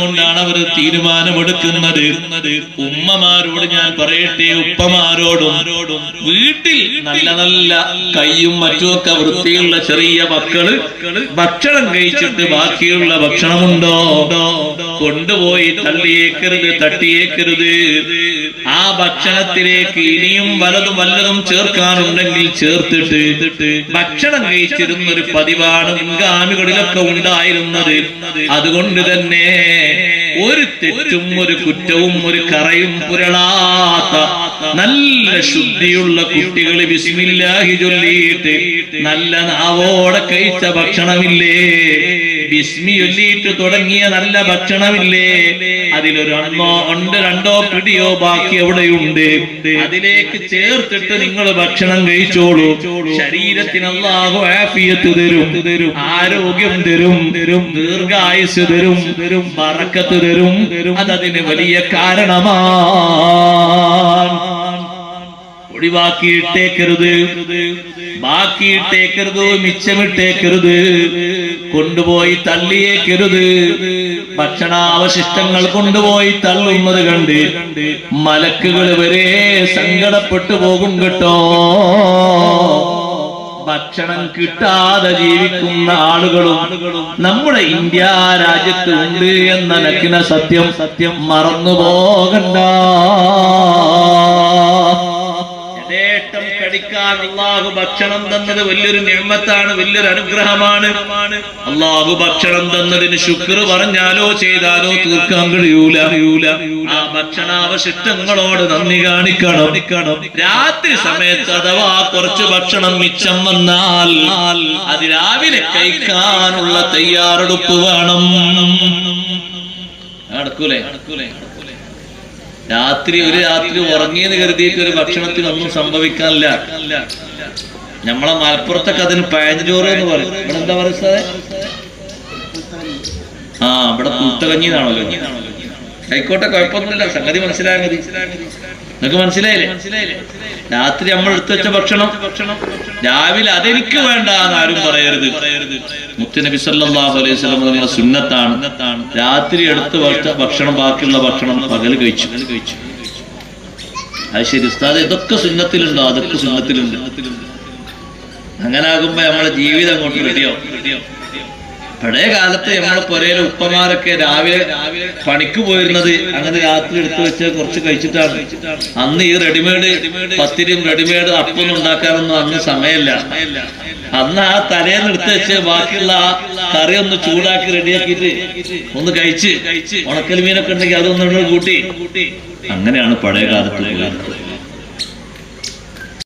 കൊണ്ടാണ് അവർ തീരുമാനമെടുക്കുന്നത്. ഉമ്മമാരോട് ഞാൻ പറയട്ടെ ഉപ്പമാരോടും. വീട്ടിൽ നല്ല നല്ല കൈയും മറ്റുമൊക്കെ വൃത്തിയുള്ള ചെറിയ മക്കൾ ഭക്ഷണം കഴിച്ചിട്ട് ബാക്കിയുള്ള ഭക്ഷണമുണ്ടോ? കൊണ്ടുപോയി തള്ളിയേക്കരുത് തട്ടിയേക്കരുത്. ആ ഭക്ഷണത്തിലേക്ക് ഇനിയും വലതും വല്ലതും ചേർക്കാനുണ്ടെങ്കിൽ ചേർത്തിട്ട് ഭക്ഷണം കഴിച്ചിരുന്നൊരു പതിവാണ് മുൻഗാമികളിലൊക്കെ ഉണ്ടായിരുന്നത്. അതുകൊണ്ട് തന്നെ Yeah. ഒരു തെറ്റും ഒരു കുറ്റവും ഒരു കറയും പുരളാത്ത നല്ല ശുദ്ധിയുള്ള കുട്ടികൾ ബിസ്മില്ലാഹി ചൊല്ലിയിട്ട് നല്ല നാവോടെ കഴിച്ച ഭക്ഷണമില്ലേ? ബിസ്മി ചൊല്ലിയിട്ട് തുടങ്ങിയ നല്ല ഭക്ഷണമില്ലേ? അതിലൊരു അണ്ണോ ഉണ്ട് രണ്ടോ പിടിയോ ബാക്കി എവിടെയുണ്ട് അതിലേക്ക് ചേർത്തിട്ട് നിങ്ങൾ ഭക്ഷണം കഴിച്ചോളൂ. ശരീരത്തിന് ആഫിയത്ത് തരും ആരോഗ്യം തരും തരും ദീർഘായുസ് തരും തരും പറക്കത്ത് തരും അതതിന് വലിയ കാരണമാണ്. ഒഴിവാക്കിയിട്ടേക്കരുത് ബാക്കിയിട്ടേക്കരുത് മിച്ചമിട്ടേക്കരുത് കൊണ്ടുപോയി തള്ളിയേക്കരുത്. ഭക്ഷണാവശിഷ്ടങ്ങൾ കൊണ്ടുപോയി തള്ളുന്നത് കണ്ട് മലക്കുകൾ വരെ സങ്കടപ്പെട്ടു പോകും കേട്ടോ. ഭക്ഷണം കിട്ടാതെ ജീവിക്കുന്ന ആളുകളും നമ്മുടെ ഇന്ത്യ രാജ്യത്തുണ്ട് എന്ന നക്കിന സത്യം സത്യം മറന്നു പോകണ്ട കടിക്കാൻ അള്ളാഹു ഭക്ഷണം തന്നത് വലിയൊരു നിയമത്താണ് വലിയൊരു അനുഗ്രഹമാണ്. അള്ളാഹു ഭക്ഷണം തന്നതിന് ശുക്ർ പറഞ്ഞാലോ ചെയ്താലോ തീർക്കാൻ കഴിയൂല. ആ ഭക്ഷണാവശിഷ്ടങ്ങളോട് നന്ദി കാണിക്കണം. രാത്രി സമയത്ത് അഥവാ കുറച്ച് ഭക്ഷണം മിച്ചം വന്നാൽ അത് രാവിലെ കഴിക്കാനുള്ള തയ്യാറെടുപ്പ് വേണം. നടക്കൂലേ നടക്കൂലേ? രാത്രി ഒരു രാത്രി ഉറങ്ങിയെന്ന് കരുതിയിട്ട് ഒരു ഭക്ഷണത്തിനൊന്നും സംഭവിക്കാനില്ല. നമ്മളെ മലപ്പുറത്തൊക്കെ അതിന് പഴഞ്ചോറ് എന്ന് പറയും. ഇവിടെ എന്താ പറയുക ആ ഇവിടെ എന്നാണല്ലോ ആയിക്കോട്ടെ കുഴപ്പമൊന്നുമില്ല. സംഗതി മനസ്സിലായ? മതി നിങ്ങൾക്ക് മനസ്സിലായില്ലേ? രാത്രി നമ്മൾ എടുത്തു വെച്ച ഭക്ഷണം ഭക്ഷണം രാവിലെ അതെനിക്ക് വേണ്ട എന്ന് ആരും പറയരുത്. മുത്തനബി സല്ലല്ലാഹു അലൈഹി നമ്മുടെ സുന്നത്താണ്. രാത്രി എടുത്ത് ഭക്ഷണം ബാക്കിയുള്ള ഭക്ഷണം പകൽ കഴിച്ചു. കഴിച്ചു അത് ശരി ഉസ്താദ് ഇതൊക്കെ സുന്നത്തിലുണ്ടോ? അതൊക്കെ സുന്നത്തിലുണ്ട്. അങ്ങനെ ആകുമ്പോ നമ്മളെ ജീവിതം അങ്ങോട്ട് റെഡിയോ പഴയ കാലത്ത് നമ്മളെ പുരയിലെ ഉപ്പമാരൊക്കെ രാവിലെ പണിക്ക് പോയിരുന്നത് അങ്ങനെ രാത്രി എടുത്തു വെച്ച് കുറച്ച് കഴിച്ചിട്ടാണ്. അന്ന് ഈ റെഡിമെയ്ഡ് പത്തിരിയും റെഡിമെയ്ഡ് അപ്പം ഉണ്ടാക്കാനൊന്നും അന്ന് സമയമില്ല. അന്ന് ആ തലേന്ന് എടുത്ത് വെച്ച് ബാക്കിയുള്ള കറി ഒന്ന് ചൂടാക്കി റെഡിയാക്കിയിട്ട് ഒന്ന് കഴിച്ച് ഉണക്കൽ മീനൊക്കെ ഉണ്ടെങ്കിൽ അതൊന്നും കൂട്ടി. അങ്ങനെയാണ് പഴയ കാലത്ത്. പോയത്